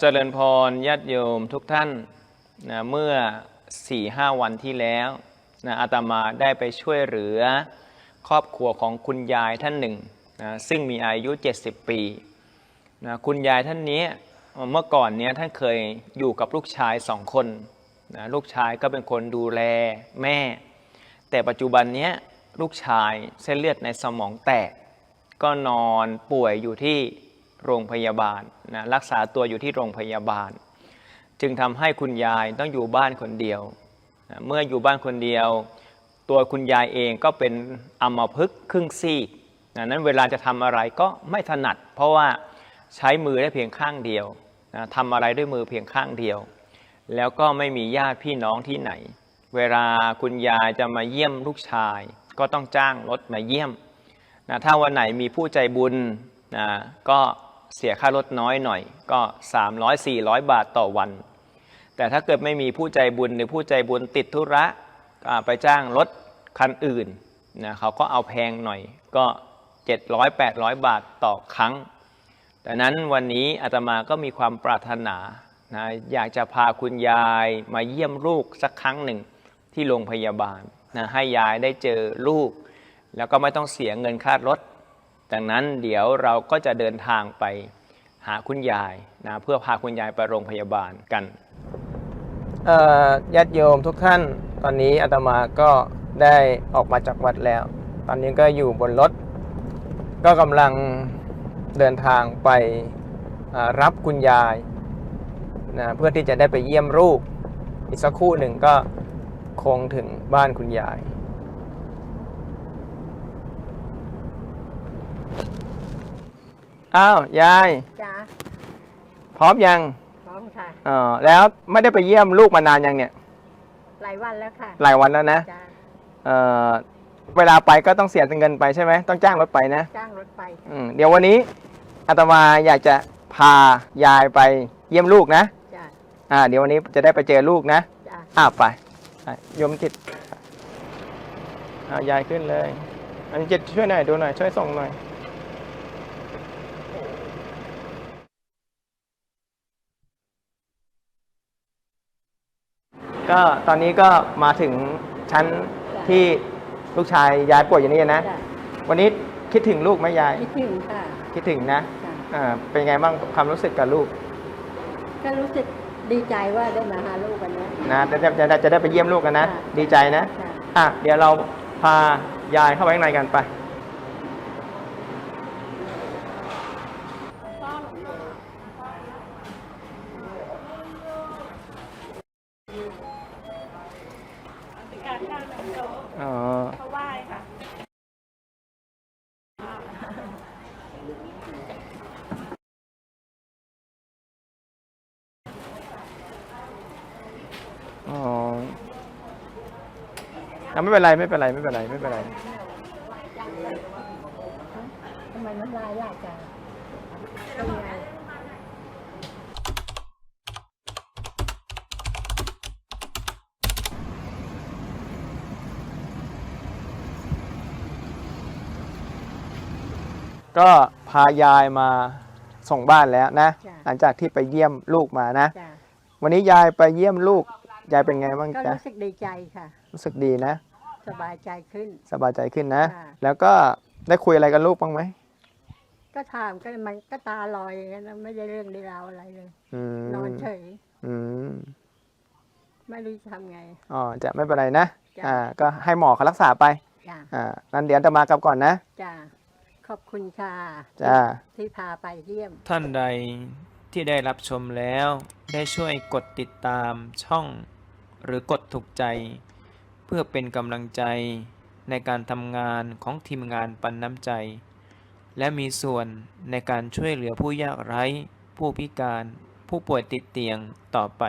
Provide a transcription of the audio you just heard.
เจริญพรญาติโยมทุกท่านนะเมื่อ4ี่ห้าวันที่แล้วนะอาตมาได้ไปช่วยเหลือครอบครัวของคุณยายท่านหนึ่งนะซึ่งมีอายุ 70 ปีนะคุณยายท่านนี้เมื่อก่อนเนี้ยท่านเคยอยู่กับลูกชายสองคนนะลูกชายก็เป็นคนดูแลแม่ แต่ปัจจุบันเนี้ยลูกชายเส้นเลือดในสมองแตก ก็นอนป่วยอยู่ที่ โรงพยาบาลนะรักษาตัวอยู่ที่โรงพยาบาล จึงทำให้คุณยายต้องอยู่บ้านคนเดียวนะเมื่ออยู่บ้านคนเดียว ตัวคุณยายเองก็เป็นอัมพฤกษ์ครึ่งซีกนะนั้นเวลาจะทำอะไรก็ไม่ถนัด เพราะว่าใช้มือได้เพียงข้างเดียวนะทำอะไรด้วยมือเพียงข้างเดียว แล้วก็ไม่มีญาติพี่น้องที่ไหน เวลาคุณยายจะมาเยี่ยมลูกชาย ก็ต้องจ้างรถมาเยี่ยมนะถ้าวันไหนมีผู้ใจบุญนะก็ เสียค่ารถน้อยหน่อย ก็ 300-400 บาทต่อวัน แต่ถ้าเกิดไม่มีผู้ใจบุญหรือผู้ใจบุญติดธุระไปจ้างรถคันอื่นนะเขาก็เอาแพงหน่อยก็ 700-800 บาทต่อครั้งดังนั้นวันนี้อาตมาก็มีความปรารถนานะอยากจะพาคุณยายมาเยี่ยมลูกสักครั้งหนึ่งที่โรงพยาบาลนะให้ยายได้เจอลูก แล้วก็ไม่ต้องเสียเงินค่ารถ ดังนั้นเดี๋ยวเราก็จะเดินทางไปหาคุณยายนะเพื่อพาคุณยายไปโรงพยาบาลกันญาติโยมทุกท่านตอนนี้อาตมาก็ได้ออกมาจากวัดแล้ว ตอนนี้ก็อยู่บนรถ ก็กำลังเดินทางไปรับคุณยายนะเพื่อที่จะได้ไปเยี่ยมลูกอีกสักครู่หนึ่งก็คงถึงบ้านคุณยาย อ้าว ยาย จ้าพร้อมยังพร้อมค่ะ เออแล้วไม่ได้ไปเยี่ยมลูกมานานยังเนี่ย หลายวันแล้วค่ะ หลายวันแล้วนะ จ้าเออเวลาไปก็ต้องเสียเงินไปใช่ไหมต้องจ้างรถไปนะจ้างรถไป อืมเดี๋ยววันนี้อาตมาอยากจะพายายไปเยี่ยมลูกนะ จ้าอ่า เดี๋ยววันนี้จะได้ไปเจอลูกนะ จ้าอ่าไปไปโยมจิตอ่ายายขึ้นเลย อันนี้จิตช่วยหน่อยดูหน่อยช่วยส่งหน่อย ก็ตอนนี้ก็มาถึงชั้นที่ลูกชายยายป่วยอยู่นี่นะ จ้าวันนี้คิดถึงลูกไหมยาย คิดถึงค่ะคิดถึงนะจ้าอ่าเป็นไงบ้างความรู้สึกกับลูกก็รู้สึกดีใจว่าได้มาหาลูกวันนี้นะจะจะจะจะได้ไปเยี่ยมลูกกันนะค่ะดีใจนะ จ้าอะเดี๋ยวเราพายายเข้าไปข้างในกันไป อ๋ออะไม่เป็นไรไม่เป็นไรไม่เป็นไรไม่เป็นไร ทำไมน้ำลายยากจังเป็นไงก็พายายมาส่งบ้านแล้วนะ จ้าหลังจากที่ไปเยี่ยมลูกมานะ จ้าวันนี้ยายไปเยี่ยมลูก ยายเป็นไงบ้างก็จ๊ะรู้สึกดีใจค่ะ รู้สึกดีนะ สบายใจขึ้น สบายใจขึ้นนะ ค่ะ แล้วก็ได้คุยอะไรกับลูกบ้างไหมก็ถามก็มันก็ตาลอยอย่างนั้นนะไม่ได้เรื่องได้ราวอะไรเลย อืมนอนเฉย อืมไม่รู้จะทำไง อ๋อจะไม่เป็นไรนะจ้ะ อ่า ก็ให้หมอเขารักษาไป จ้าอ่านั้นเดี๋ยวจะมากลับก่อนนะจ้าขอบคุณค่ะจ้า ที่พาไปเยี่ยม ท่านใดที่ได้รับชมแล้ว ได้ช่วยกดติดตามช่อง หรือกดถูกใจ เพื่อเป็นกำลังใจในการทำงานของทีมงานปันน้ำใจ และมีส่วนในการช่วยเหลือผู้ยากไร้ ผู้พิการ ผู้ป่วยติดเตียงต่อไป